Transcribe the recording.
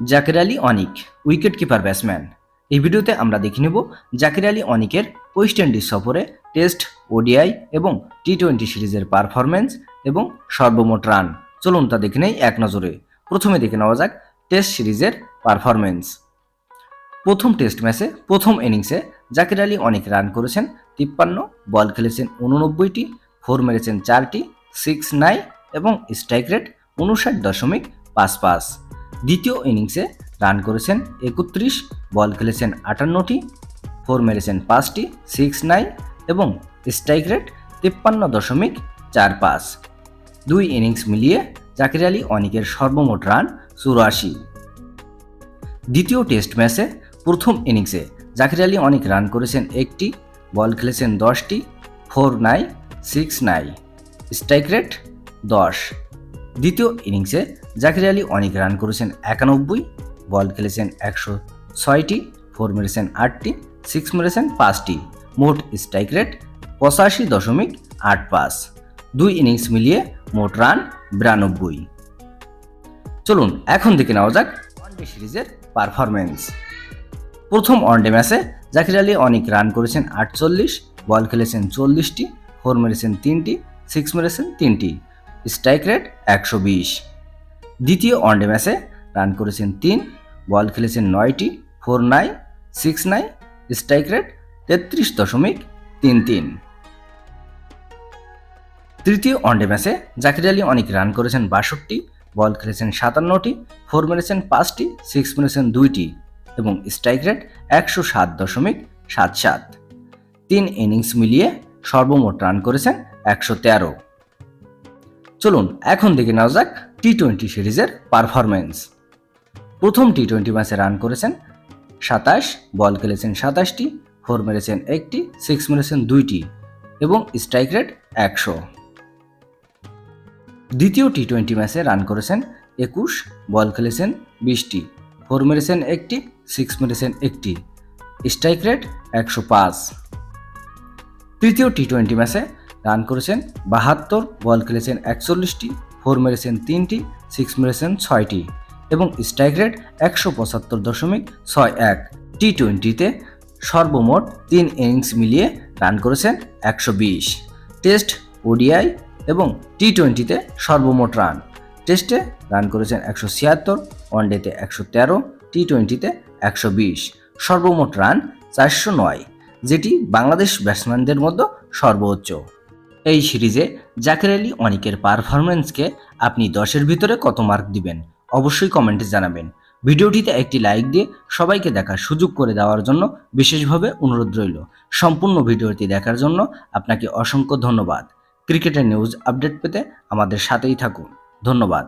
Zakir Ali Anik, wicket keeper batsman. এই ভিডিওতে আমরা দেখে নেব জাকির আলী অনিকের ওয়েস্ট ইন্ডিজ সফরে টেস্ট, ওডিআই এবং টি টোয়েন্টি সিরিজের পারফরমেন্স এবং সর্বমোট রান। চলুন তা দেখে নেই এক নজরে। প্রথমে দেখে নেওয়া যাক টেস্ট সিরিজের পারফরমেন্স প্রথম টেস্ট ম্যাচে, প্রথম ইনিংসে জাকির আলী অনেক রান করেছেন তিপ্পান্ন, বল খেলেছেন উননব্বইটি ফোর মেরেছেন চারটি, সিক্স নাই এবং স্ট্রাইক রেট উনষাট দশমিক পাঁচ পাঁচ। দ্বিতীয় ইনিংসে রান করেছেন একত্রিশ, বল খেলেছেন আটান্নটি, ফোর মেরেছেন পাঁচটি, সিক্স নাই এবং স্ট্রাইক রেট তিপ্পান্ন দশমিক চার পাঁচ। দুই ইনিংস মিলিয়ে জাকির আলী অনিকের সর্বমোট রান চুরাশি। দ্বিতীয় টেস্ট ম্যাচে প্রথম ইনিংসে জাকির আলী অনেক রান করেছেন একটি, বল খেলেছেন দশটি, ফোর নাই সিক্স নাই স্ট্রাইক রেট দশ। দ্বিতীয় ইনিংসে জাকির আলী অনেক রান করেছেন একানব্বই, বল খেলেছেন একশো ছয়টি, ফোর মেরেছেন আটটি, সিক্স মেরেছেন পাঁচটি। মোট স্ট্রাইক রেট পঁচাশি দশমিক আট পাঁচ। দুই ইনিংস মিলিয়ে মোট রান বিরানব্বই। চলুন, এখন দেখে নেওয়া যাক ওয়ানডে সিরিজের পারফরমেন্স প্রথম ওয়ানডে ম্যাচে জাকির আলী অনেক রান করেছেন আটচল্লিশ, বল খেলেছেন চল্লিশটি, ফোর মেরেছেন তিনটি, সিক্স মেরেছেন তিনটি। স্ট্রাইক রেট একশো বিশ। দ্বিতীয় ওয়ানডে ম্যাচে রান করেছেন তিন, বল খেলেছেন নয়টি, ফোর নাই সিক্স নাই স্ট্রাইক রেট তেত্রিশ দশমিক তিন তিন। তৃতীয় ওয়ানডে ম্যাচে জাকির আলী অনেক রান করেছেন বাষট্টি, বল খেলেছেন সাতান্নটি, ফোর মেরেছেন পাঁচটি, সিক্স মেরেছেন দুইটি এবং স্ট্রাইক রেট একশো সাত দশমিক সাত সাত। তিন ইনিংস মিলিয়ে সর্বমোট রান করেছেন একশো তেরো। চলুন, এখন দেখে নেওয়া যাক টি টোয়েন্টি সিরিজের পারফরমেন্স প্রথম টি টোয়েন্টি ম্যাচে রান করেছেন সাতাশ বল খেলেছেন সাতাশটি ফোর মেরেছেন একটি সিক্স মেরেছেন দুইটি এবং স্ট্রাইক রেট একশো। দ্বিতীয় টি টোয়েন্টি ম্যাচে রান করেছেন একুশ বল খেলেছেন বিশটি ফোর মেরেছেন একটি সিক্স মেরেছেন একটি স্ট্রাইক রেট একশো পাঁচ। তৃতীয় টি টোয়েন্টি ম্যাচে রান করেছেন বাহাত্তর, বল খেলেছেন একচল্লিশটি, ফোর মেরেছেন তিনটি, সিক্স মেরেছেন ছয়টি এবং স্ট্রাইক রেট একশো পঁচাত্তর দশমিক ছয় এক। টি টোয়েন্টিতে সর্বমোট তিন ইনিংস মিলিয়ে রান করেছেন একশো বিশ। টেস্ট, ওডিআই এবং টি টোয়েন্টিতে সর্বমোট রান। টেস্টে রান করেছেন একশো ছিয়াত্তর, ওয়ানডেতে একশো তেরো টি টোয়েন্টিতে একশো বিশ। সর্বমোট রান চারশো নয়, যেটি বাংলাদেশ ব্যাটসম্যানদের মধ্যে সর্বোচ্চ। এই সিরিজে জাকের আলী অনিকের পারফরমেন্সকে আপনি দশের ভিতরে কত মার্ক দিবেন? অবশ্যই কমেন্টে জানাবেন। ভিডিওটিতে একটি লাইক দিয়ে সবাইকে দেখার সুযোগ করে দেওয়ার জন্য বিশেষভাবে অনুরোধ রইল। সম্পূর্ণ ভিডিওটি দেখার জন্য আপনাকে অসংখ্য ধন্যবাদ। ক্রিকেটের নিউজ আপডেট পেতে আমাদের সাথেই থাকুন। ধন্যবাদ।